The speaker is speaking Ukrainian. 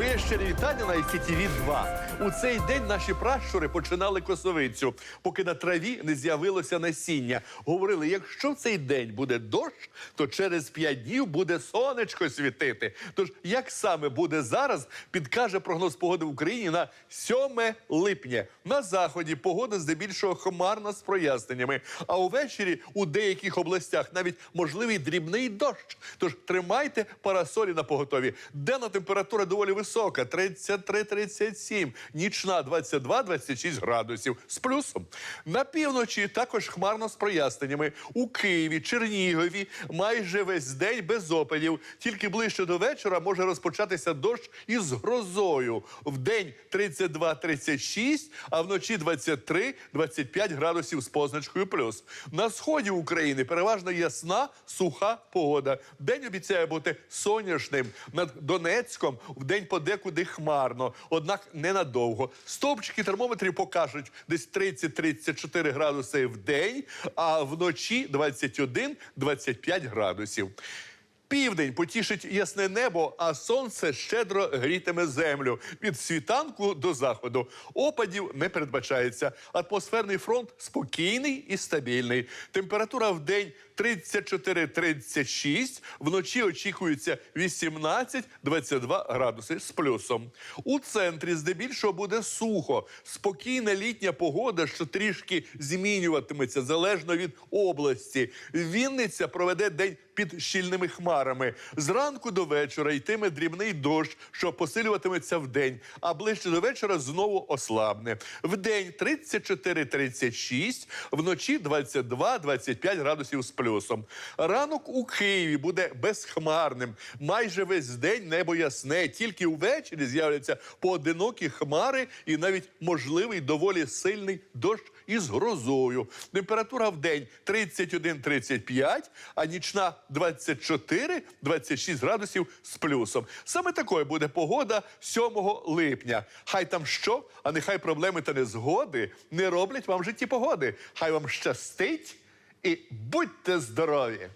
Щирі вітання на ICTV 2. У цей день наші пращури починали косовицю, поки на траві не з'явилося насіння. Говорили, якщо в цей день буде дощ, то через п'ять днів буде сонечко світити. Тож, як саме буде зараз, підкаже прогноз погоди в Україні на 7 липня. На заході погода здебільшого хмарна з проясненнями. А увечері у деяких областях навіть можливий дрібний дощ. Тож тримайте парасолі на поготові. Денна температура доволі висока 33-37, нічна 22-26 градусів з плюсом. На півночі також хмарно з проясненнями. У Києві, Чернігові майже весь день без опадів. Тільки ближче до вечора може розпочатися дощ із грозою. В день 32-36, а вночі 23-25 градусів з позначкою плюс. На сході України переважно ясна, суха погода. День обіцяє бути сонячним. Над Донецьком в день подекуди хмарно, однак ненадовго. Стовпчики термометрів покажуть десь 30-34 градуси в день, а вночі 21-25 градусів. Південь потішить ясне небо, а сонце щедро грітиме землю від світанку до заходу. Опадів не передбачається. Атмосферний фронт спокійний і стабільний. Температура в день 34-36, вночі очікується 18-22 градуси з плюсом. У центрі здебільшого буде сухо, спокійна літня погода, що трішки змінюватиметься залежно від області. Вінниця проведе день під щільними хмарами. Зранку до вечора йтиме дрібний дощ, що посилюватиметься вдень, а ближче до вечора знову ослабне. Вдень 34-36, вночі 22-25 градусів з плюсом. Ранок у Києві буде безхмарним. Майже весь день небо ясне. Тільки ввечері з'являться поодинокі хмари і навіть можливий доволі сильний дощ із грозою. Температура в день 31-35, а нічна 24-26 градусів з плюсом. Саме такою буде погода 7 липня. Хай там що, а нехай проблеми та незгоди не роблять вам в житті погоди. Хай вам щастить і будьте здорові!